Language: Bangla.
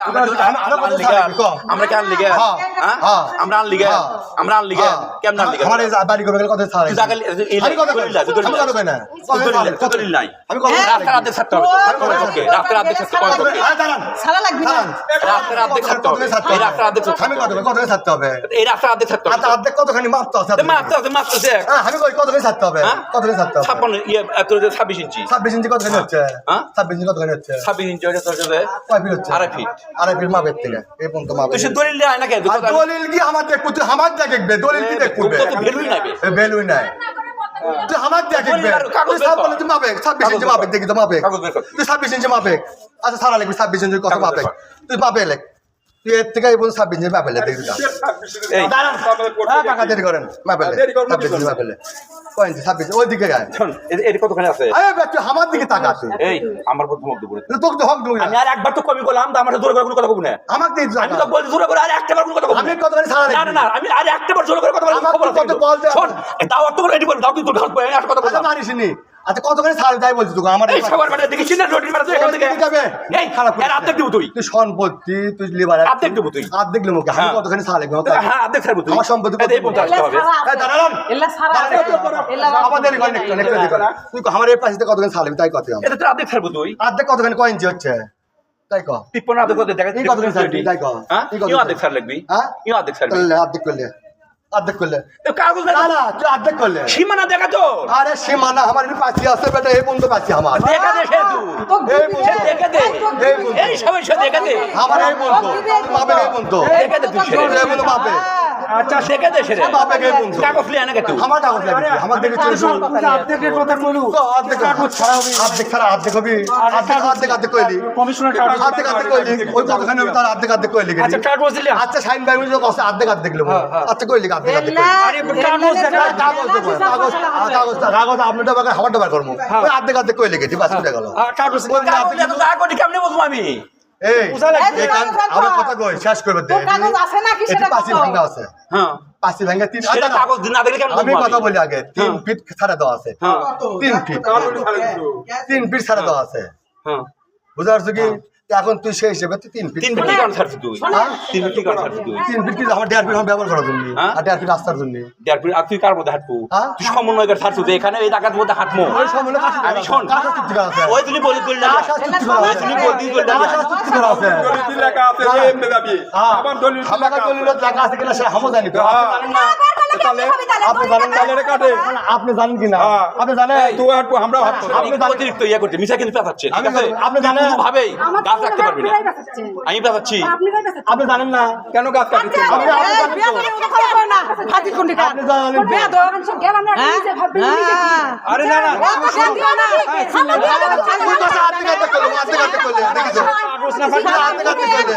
আমরা আমরা কেন লিগে হ্যাঁ, হ্যাঁ হ্যাঁ। আমরা আন লিগে হ্যাঁ। আমরা আন লিগে কেমন আন লিগে আমার বাড়ি করবে কথা ছাড়া আমি কথা কই না আমি কথা কই না কত দিন নাই। আমি কথা রাস্তার অর্ধেক ছাড়তে হবে রাস্তার অর্ধেক ছাড়তে হবে। তোকে আরে দাঁড়ান সারা লাগবে না? রাস্তার অর্ধেক ছাড়তে হবে। এই রাস্তার অর্ধেক আমি কথা কই কতখানি ছাড়তে হবে এই রাস্তার অর্ধেক ছাড়তে আচ্ছা হবে কতখানি মাপতে আছে? মাত্র আছে মাত্র আছে হ্যাঁ আমি কই কতখানি ছাড়তে হবে? হ্যাঁ? কতখানি ছাড়তে হবে? ছাপ্পান্ন ইয়ে তোর ছাব্বিশ ইঞ্চি। ছাব্বিশ ইঞ্চি কতখানি হচ্ছে? হ্যাঁ? ছাব্বিশ ইঞ্চি কতখানি হচ্ছে? ছাব্বিশ ইঞ্চি হচ্ছে তোর কাছে কয় ফিট হচ্ছে? আড়াই ফিট ফিট মাপের থেকে এই পর্যন্ত মাপে সে দলিল দেয় না কেন দলিল কি আমার দেখব তুই আমার দেখবে দলিল কি দেখবে ভ্যালুই নাই ভ্যালুই নাই। তুই আমার দেখবে মাপে ছাব্বিশ ইঞ্চি মাপে দেখি তো মাপে তুই ছাব্বিশ ইঞ্চি মাপে আচ্ছা সারা লিখবি ছাব্বিশ ইঞ্চি কত কাগজ মাপে তুই মাপে লেখ। তুই এর থেকে ছাব্বিশ দেখবি হ্যাঁ কাকা দেরি করেন মাপে লেখ দেরি করব না, ছাব্বিশ ইঞ্চি মাপে লেখ কয় ইঞ্চি ছাব্বিশ ওই দিকে গায় এর কতখানি আছে? তুই আমার দিকে তাকা তুই। এই আমার প্রথম মধ্যে পড়ে তোকে তো হক দেবো আমি আর একবার তো কমি করলাম তো আমার জোরে করে কোনো কথা বলব না। আমাকে দিয়ে আমি তো বলছি জোরে করে আর একটা বার কোনো কথা আমি না। কতখানি না না না আমি আর একটা বার জোরে করে কথা বলব আমার। শোন দাও তো বল দাও কিন্তু ঘর কথা বলব মানিস আচ্ছা কতখানি সারা তাই বলছি তোকে? আমার এই সবার মানে দেখিস না রোডের এখান থেকে। যাবে। এই খারাপ এর অর্ধেক দেবো তুই। তুই সম্পত্তি তুই লিবার অর্ধেক দেবো তুই। আমি হ্যাঁ। কতখানি হ্যাঁ তুই। আমার সম্পত্তি কত? পর্যন্ত আসতে হবে। এই দাঁড়ান। এলা সারা এলা আমাদের ঘরে একটু একটু তুই কো, আমার এই পাশে কতখানি তাই কত এটা তো অর্ধেক ছাড়বো তুই। অর্ধেক কতখানি কয় ইঞ্চি হচ্ছে? তাই কো তিপ্পান্ন অর্ধেক কত দেখা কতখানি ছাড়বি তাই কো হ্যাঁ? কত এই অর্ধেক ছাড় লাগবি? হ্যাঁ? ছাড়বি করলে অর্ধেক করলে। অর্ধেক করলে। তো কাগজ না না তুই অর্ধেক করলে। সীমানা দেখা তো। আরে সীমানা আমার এই পাশে আছে বেটা এই বন্ধু পাশে আমার। দেখা দে সে তুই এই বন্ধু সে দে। এই বন্ধু এই সবাই সে দে। আমার এই বন্ধু পাবে এই বন্ধু। দেখে দে তুই এই বন্ধু পাবে। আচ্ছা দেখে দে সে পাবে এই বন্ধু। কাগজ লিয়ে আনে কে তুই আমার কাগজ লাগবে আমার দেখে চলে শুন অর্ধেকের কথা বলু তো অর্ধেক অর্ধেক ছাড়া অর্ধেক হবি। অর্ধেক অর্ধেক অর্ধেক কইলি কমিশনার অর্ধেক অর্ধেক কইলি ওই কতখানি হবে তার অর্ধেক অর্ধেক কইলি আচ্ছা কাগজ দিলে। আচ্ছা সাইন অর্ধেক অর্ধেক লিখব আচ্ছা কইলি অর্ধেক অর্ধেক কইলি কাগজ কাগজ দেবো কাগজ কাগজ কাগজ আপনার ডাবার আমার ডাবার করব। ওই অর্ধেক অর্ধেক কইলি গেছি বাস উঠে গেল। কাগজ। কাগজ কেমনে বলব আমি? এই। এই কথা কই শেষ করবে কাগজ আছে নাকি সেটা পাঁচি আছে। হ্যাঁ। পাঁচি ভাঙ্গা তিন সেটা আচ্ছা, কাগজ না দেখলে কেমন আমি কথা বলি আগে। তিন হ্যাঁ। ফিট ছাড়া দেওয়া আছে। হ্যাঁ। তিন ফিট। তিন ফিট ছাড়া দেওয়া আছে। হ্যাঁ। পারছ কি? এখন তুই সেই হিসেবে তুই তিন ফিট তিন ফিট কি কারণ ছাড়ছি তুই? হ্যাঁ? তিন ফিট ছাড়ছি তুই? তিন ফিট কিন্তু আমার দেড় ফিট ব্যবহার করার জন্য। হ্যাঁ? আর দেড় ফিট রাস্তার জন্য। দেড় ফিট আর তুই কার মধ্যে হাঁটবো? হ্যাঁ? তুই সমন্বয় করে ছাড়ছো যে এখানে এই টাকার মধ্যে হাঁটবো। ওই আমি শোন। ওই তুমি বলি তুমি বলি করা। আমার দলিল আমাকে দলিল জায়গা আছে কিনা সে হামো জানি তো। আপনি জানেন আপনি আপনি কিনা? হ্যাঁ। আপনি জানেন? তুই হাঁটবো আমরা হাঁটবো অতিরিক্ত ইয়ে করছি মিশা কিন্তু পেঁচাচ্ছে ঠিক আছে? আপনি জানেন- কোনোভাবেই গাছ রাখতে পারবি না। আমি পেঁচাচ্ছি আপনি জানেন না। কেন গাছ আপনি আপনি তো? আপনি তো? হ্যাঁ। আরে না না আর্ধেক করলে, আর্ধেক করলে।